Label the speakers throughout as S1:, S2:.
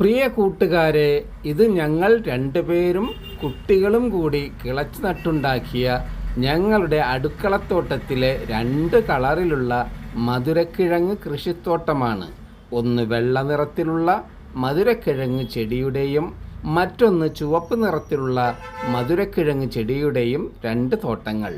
S1: പ്രിയ കൂട്ടുകാരെ ഇത് ഞങ്ങൾ രണ്ടുപേരും കുട്ടികളും കൂടി കിളച്ച് നട്ടുണ്ടാക്കിയ ഞങ്ങളുടെ അടുക്കളത്തോട്ടത്തിലെ രണ്ട് കളറിലുള്ള മധുരക്കിഴങ്ങ് കൃഷിത്തോട്ടമാണ്. ഒന്ന് വെള്ള നിറത്തിലുള്ള മധുരക്കിഴങ്ങ് ചെടിയുടെയും മറ്റൊന്ന് ചുവപ്പ് നിറത്തിലുള്ള മധുരക്കിഴങ്ങ് ചെടിയുടെയും രണ്ട് തോട്ടങ്ങൾ.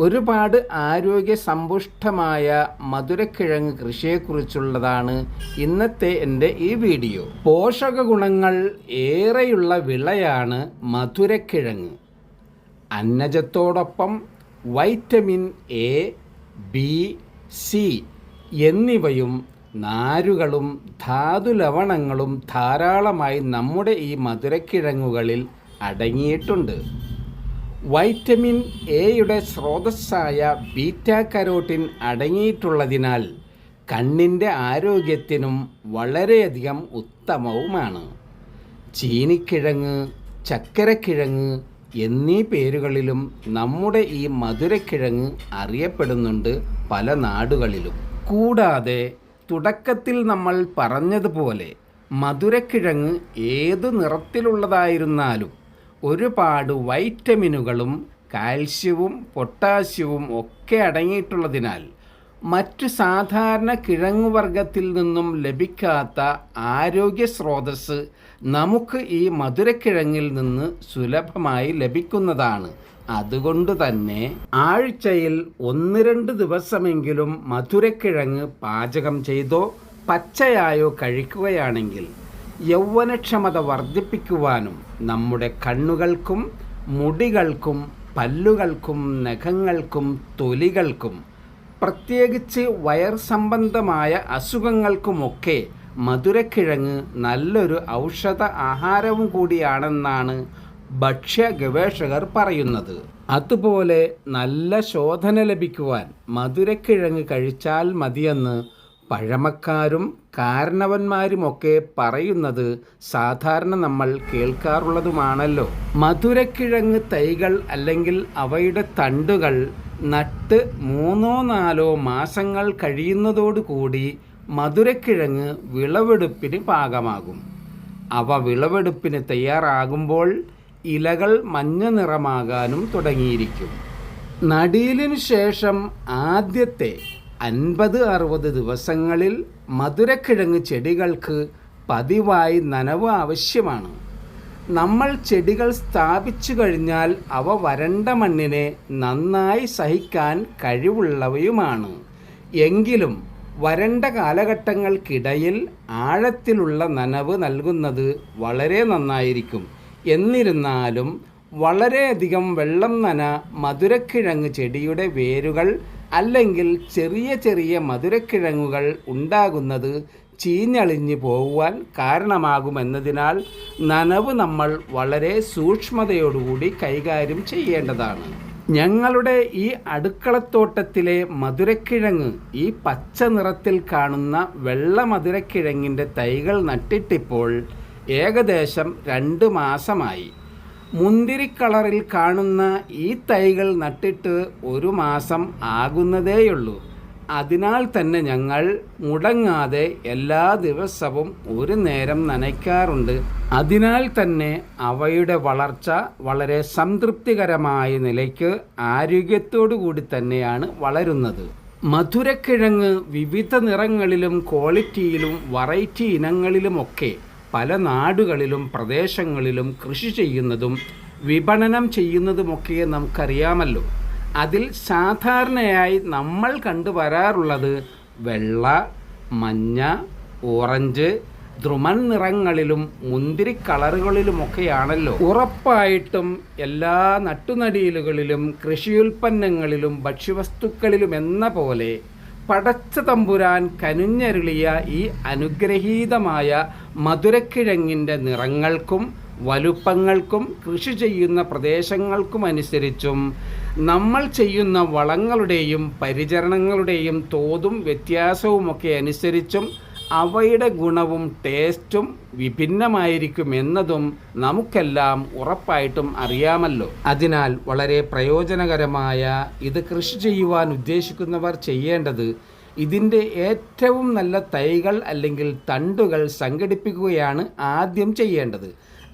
S1: ഒരുപാട് ആരോഗ്യ സമ്പുഷ്ടമായ മധുരക്കിഴങ്ങ് കൃഷിയെക്കുറിച്ചുള്ളതാണ് ഇന്നത്തെ എന്റെ ഈ വീഡിയോ. പോഷക ഗുണങ്ങൾ ഏറെയുള്ള വിളയാണ് മധുരക്കിഴങ്ങ്. അന്നജത്തോടൊപ്പം വൈറ്റമിൻ എ ബി സി എന്നിവയും നാരുകളും ധാതു ലവണങ്ങളും ധാരാളമായി നമ്മുടെ ഈ മധുരക്കിഴങ്ങുകളിൽ അടങ്ങിയിട്ടുണ്ട്. വൈറ്റമിൻ എയുടെ സ്രോതസ്സായ ബീറ്റ കരോട്ടിൻ അടങ്ങിയിട്ടുള്ളതിനാൽ കണ്ണിന്റെ ആരോഗ്യത്തിനും വളരെയധികം ഉത്തമവുമാണ്. ചീനിക്കിഴങ്ങ് ചക്കരക്കിഴങ്ങ് എന്നീ പേരുകളിലും നമ്മുടെ ഈ മധുരക്കിഴങ്ങ് അറിയപ്പെടുന്നുണ്ട് പല നാടുകളിലും. കൂടാതെ തുടക്കത്തിൽ നമ്മൾ പറഞ്ഞതുപോലെ മധുരക്കിഴങ്ങ് ഏത് നിറത്തിലുള്ളതായിരുന്നാലും ഒരുപാട് വൈറ്റമിനുകളും കാൽസ്യവും പൊട്ടാസ്യവും ഒക്കെ അടങ്ങിയിട്ടുള്ളതിനാൽ മറ്റു സാധാരണ കിഴങ്ങുവർഗത്തിൽ നിന്നും ലഭിക്കാത്ത ആരോഗ്യ സ്രോതസ് നമുക്ക് ഈ മധുരക്കിഴങ്ങിൽ നിന്ന് സുലഭമായി ലഭിക്കുന്നതാണ്. അതുകൊണ്ട് തന്നെ ആഴ്ചയിൽ ഒന്ന് രണ്ട് ദിവസമെങ്കിലും മധുരക്കിഴങ്ങ് പാചകം ചെയ്തോ പച്ചയായോ കഴിക്കുകയാണെങ്കിൽ യൗവനക്ഷമത വർദ്ധിപ്പിക്കുവാനും നമ്മുടെ കണ്ണുകൾക്കും മുടികൾക്കും പല്ലുകൾക്കും നഖങ്ങൾക്കും തൊലികൾക്കും പ്രത്യേകിച്ച് വയർ സംബന്ധമായ അസുഖങ്ങൾക്കുമൊക്കെ മധുരക്കിഴങ്ങ് നല്ലൊരു ഔഷധ ആഹാരവും കൂടിയാണെന്നാണ് ഭക്ഷ്യ ഗവേഷകർ പറയുന്നത്. അതുപോലെ നല്ല ശോധന ലഭിക്കുവാൻ മധുരക്കിഴങ്ങ് കഴിച്ചാൽ മതിയെന്ന് പഴമക്കാരും കാരണവന്മാരുമൊക്കെ പറയുന്നത് സാധാരണ നമ്മൾ കേൾക്കാറുള്ളതുമാണല്ലോ. മധുരക്കിഴങ്ങ് തൈകൾ അല്ലെങ്കിൽ അവയുടെ തണ്ടുകൾ നട്ട് മൂന്നോ നാലോ മാസങ്ങൾ കഴിയുന്നതോടുകൂടി മധുരക്കിഴങ്ങ് വിളവെടുപ്പിന് പാകമാകും. അവ വിളവെടുപ്പിന് തയ്യാറാകുമ്പോൾ ഇലകൾ മഞ്ഞ നിറമാകാനും തുടങ്ങിയിരിക്കും. നടീലിനു ശേഷം ആദ്യത്തെ അൻപത് അറുപത് ദിവസങ്ങളിൽ മധുരക്കിഴങ്ങ് ചെടികൾക്ക് പതിവായി നനവ് ആവശ്യമാണ്. നമ്മൾ ചെടികൾ സ്ഥാപിച്ചു കഴിഞ്ഞാൽ അവ വരണ്ട മണ്ണിനെ നന്നായി സഹിക്കാൻ കഴിവുള്ളവയുമാണ്. എങ്കിലും വരണ്ട കാലഘട്ടങ്ങൾക്കിടയിൽ ആഴത്തിലുള്ള നനവ് നൽകുന്നത് വളരെ നന്നായിരിക്കും. എന്നിരുന്നാലും വളരെയധികം വെള്ളം നന മധുരക്കിഴങ്ങ് ചെടിയുടെ വേരുകൾ അല്ലെങ്കിൽ ചെറിയ ചെറിയ മധുരക്കിഴങ്ങുകൾ ഉണ്ടാകുന്നത് ചീഞ്ഞളിഞ്ഞു പോകുവാൻ കാരണമാകുമെന്നതിനാൽ നനവ് നമ്മൾ വളരെ സൂക്ഷ്മതയോടുകൂടി കൈകാര്യം ചെയ്യേണ്ടതാണ്. ഞങ്ങളുടെ ഈ അടുക്കളത്തോട്ടത്തിലെ മധുരക്കിഴങ്ങ് ഈ പച്ച നിറത്തിൽ കാണുന്ന വെള്ള മധുരക്കിഴങ്ങിന്റെ തൈകൾ നട്ടിട്ടിപ്പോൾ ഏകദേശം രണ്ട് മാസമായി. മുന്തിരി കളറിൽ കാണുന്ന ഈ തൈകൾ നട്ടിട്ട് ഒരു മാസം ആകുന്നതേയുള്ളൂ. അതിനാൽ തന്നെ ഞങ്ങൾ മുടങ്ങാതെ എല്ലാ ദിവസവും ഒരു നേരം നനയ്ക്കാറുണ്ട്. അതിനാൽ തന്നെ അവയുടെ വളർച്ച വളരെ സംതൃപ്തികരമായ നിലയ്ക്ക് ആരോഗ്യത്തോടു കൂടി തന്നെയാണ് വളരുന്നത്. മധുരക്കിഴങ്ങ് വിവിധ നിറങ്ങളിലും ക്വാളിറ്റിയിലും വെറൈറ്റി ഇനങ്ങളിലുമൊക്കെ പല നാടുകളിലും പ്രദേശങ്ങളിലും കൃഷി ചെയ്യുന്നതും വിപണനം ചെയ്യുന്നതുമൊക്കെ നമുക്കറിയാമല്ലോ. അതിൽ സാധാരണയായി നമ്മൾ കണ്ടുവരാറുള്ളത് വെള്ള മഞ്ഞ ഓറഞ്ച് ദ്രുമൻ നിറങ്ങളിലും മുന്തിരി കളറുകളിലുമൊക്കെയാണല്ലോ. ഉറപ്പായിട്ടും എല്ലാ നട്ടുനടിയിലുകളിലും കൃഷിയുൽപ്പന്നങ്ങളിലും ഭക്ഷ്യവസ്തുക്കളിലും എന്ന പോലെ പടച്ച തമ്പുരാൻ കനുഞ്ഞരുളിയ ഈ അനുഗ്രഹീതമായ മധുരക്കിഴങ്ങിന്റെ നിറങ്ങൾക്കും വലുപ്പങ്ങൾക്കും കൃഷി ചെയ്യുന്ന പ്രദേശങ്ങൾക്കും അനുസരിച്ചും നമ്മൾ ചെയ്യുന്ന വളങ്ങളുടെയും പരിചരണങ്ങളുടെയും തോതും വ്യത്യാസവുമൊക്കെ അനുസരിച്ചും അവയുടെ ഗുണവും ടേസ്റ്റും വിഭിന്നമായിരിക്കും എന്നതും നമുക്കെല്ലാം ഉറപ്പായിട്ടും അറിയാമല്ലോ. അതിനാൽ വളരെ പ്രയോജനകരമായ ഇത് കൃഷി ചെയ്യുവാൻ ഉദ്ദേശിക്കുന്നവർ ചെയ്യേണ്ടത് ഇതിന്റെ ഏറ്റവും നല്ല തൈകൾ അല്ലെങ്കിൽ തണ്ടുകൾ സംഘടിപ്പിക്കുകയാണ് ആദ്യം ചെയ്യേണ്ടത്.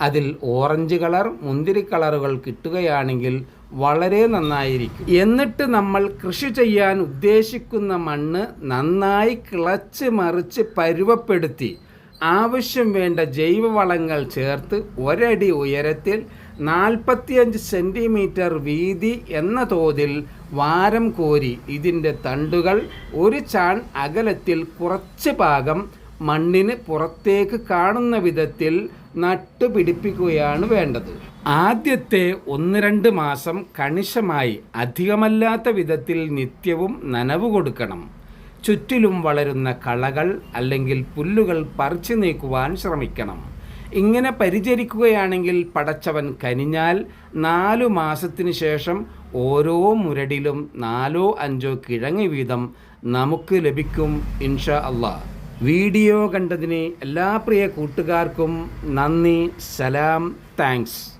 S1: അതിൽ ഓറഞ്ച് കളർ മുന്തിരി കളറുകൾ കിട്ടുകയാണെങ്കിൽ വളരെ നന്നായിരിക്കും. എന്നിട്ട് നമ്മൾ കൃഷി ചെയ്യാൻ ഉദ്ദേശിക്കുന്ന മണ്ണ് നന്നായി കിളച്ച് മറിച്ച് പരുവപ്പെടുത്തി. ആവശ്യം വേണ്ട ജൈവവളങ്ങൾ ചേർത്ത് ഒരടി ഉയരത്തിൽ നാൽപ്പത്തിയഞ്ച് സെന്റിമീറ്റർ വീതി എന്ന തോതിൽ വാരം കോരി ഇതിന്റെ തണ്ടുകൾ ഒരു ചാൺ അകലത്തിൽ കുറച്ച് ഭാഗം മണ്ണിന് പുറത്തേക്ക് കാണുന്ന വിധത്തിൽ നട്ടുപിടിപ്പിക്കുകയാണ് വേണ്ടത്. ആദ്യത്തെ ഒന്ന് രണ്ട് മാസം കണിശമായി അധികമല്ലാത്ത വിധത്തിൽ നിത്യവും നനവ് കൊടുക്കണം. ചുറ്റിലും വളരുന്ന കളകൾ അല്ലെങ്കിൽ പുല്ലുകൾ പറിച്ചു നീക്കുവാൻ ശ്രമിക്കണം. ഇങ്ങനെ പരിചരിക്കുകയാണെങ്കിൽ പടച്ചവൻ കനിഞ്ഞാൽ നാലു മാസത്തിനു ശേഷം ഓരോ മുരടിലും നാലോ അഞ്ചോ കിഴങ്ങ് വീതം നമുക്ക് ലഭിക്കും ഇൻഷാ അള്ളാഹ് വീഡിയോ കണ്ടതിന് എല്ലാ പ്രിയ കൂട്ടുകാർക്കും നന്ദി സലാം താങ്ക്സ്.